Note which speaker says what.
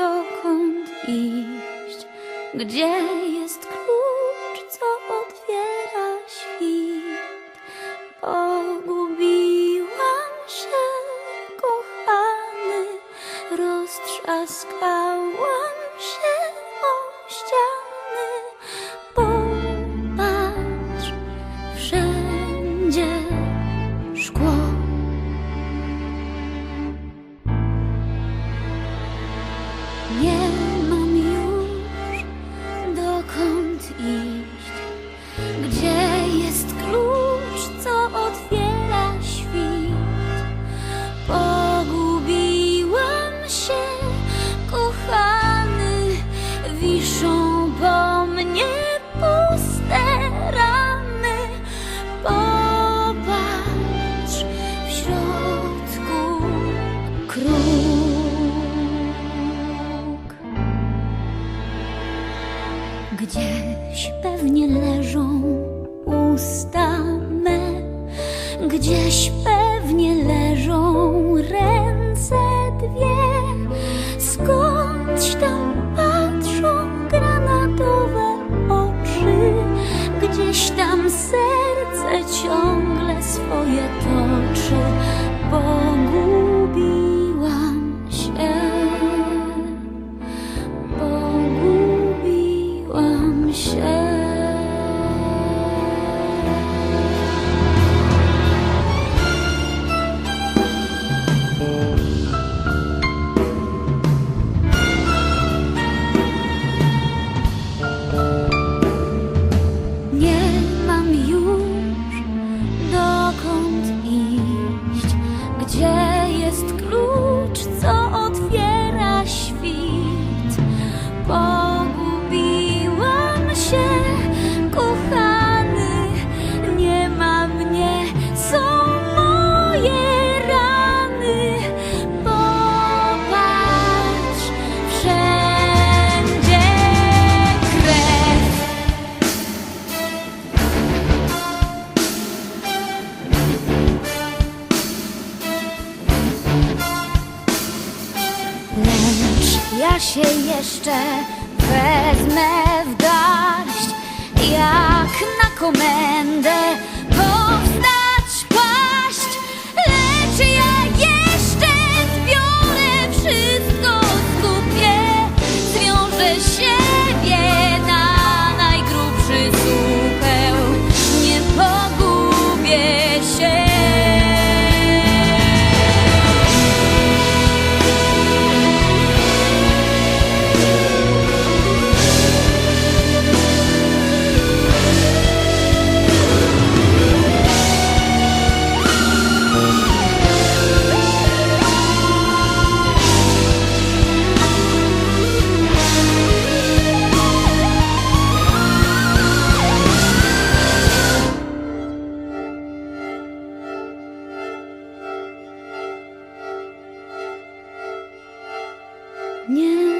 Speaker 1: dokąd iść, gdzie jest klucz, co otwiera świt. Pogubiłam się, kochany, roztrzaskałam. Gdzieś pewnie leżą usta me, gdzieś pewnie. you się jeszcze wezmę w garść, jak na komendę. 念